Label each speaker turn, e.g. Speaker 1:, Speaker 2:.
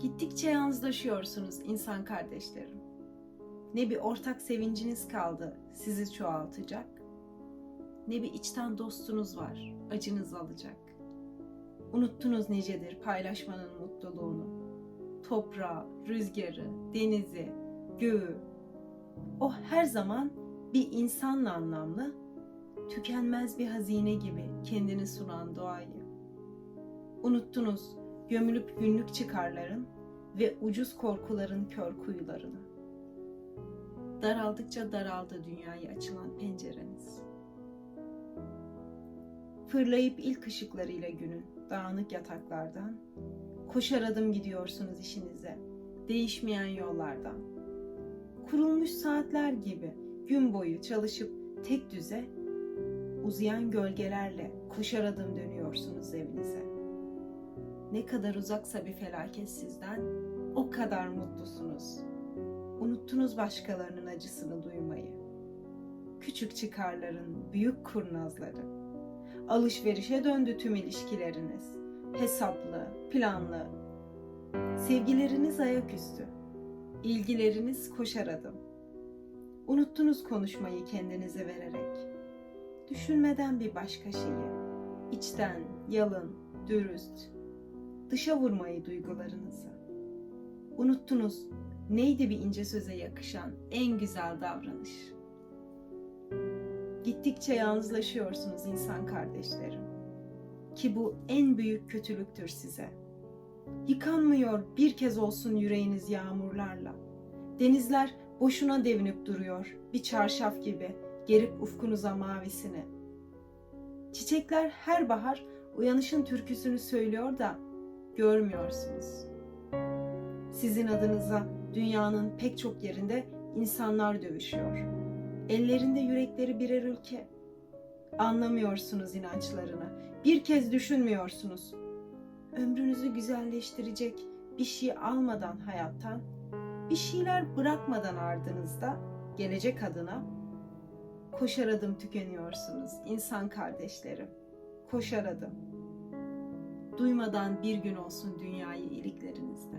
Speaker 1: Gittikçe yalnızlaşıyorsunuz insan kardeşlerim. Ne bir ortak sevinciniz kaldı sizi çoğaltacak, ne bir içten dostunuz var acınızı alacak. Unuttunuz nicedir paylaşmanın mutluluğunu. Toprağı, rüzgarı, denizi, göğü. O her zaman bir insanla anlamlı, tükenmez bir hazine gibi kendini sunan doğayı. Unuttunuz gömülüp günlük çıkarların ve ucuz korkuların kör kuyularını. Daraldıkça daraldı dünyaya açılan pencereniz. Fırlayıp ilk ışıklarıyla günün dağınık yataklardan, koşar adım gidiyorsunuz işinize, değişmeyen yollardan. Kurulmuş saatler gibi gün boyu çalışıp tek düze, uzayan gölgelerle koşar adım dönüyorsunuz evinize. Ne kadar uzaksa bir felaket sizden, o kadar mutlusunuz. Unuttunuz başkalarının acısını duymayı. Küçük çıkarların büyük kurnazları. Alışverişe döndü tüm ilişkileriniz. Hesaplı, planlı. Sevgileriniz ayaküstü. İlgileriniz koşar adım. Unuttunuz konuşmayı kendinize vererek. Düşünmeden bir başka şeyi. İçten, yalın, dürüst, dışa vurmayı duygularınızı. Unuttunuz neydi bir ince söze yakışan en güzel davranış. Gittikçe yalnızlaşıyorsunuz insan kardeşlerim. Ki bu en büyük kötülüktür size. Yıkanmıyor bir kez olsun yüreğiniz yağmurlarla. Denizler boşuna devinip duruyor bir çarşaf gibi gerip ufkunuza mavisini. Çiçekler her bahar uyanışın türküsünü söylüyor da görmüyorsunuz. Sizin adınıza dünyanın pek çok yerinde insanlar dövüşüyor. Ellerinde yürekleri birer ülke. Anlamıyorsunuz inançlarını. Bir kez düşünmüyorsunuz. Ömrünüzü güzelleştirecek bir şey almadan hayattan, bir şeyler bırakmadan ardınızda gelecek adına koşar adım tükeniyorsunuz insan kardeşlerim. Koşar adım duymadan bir gün olsun dünyayı iliklerinizde.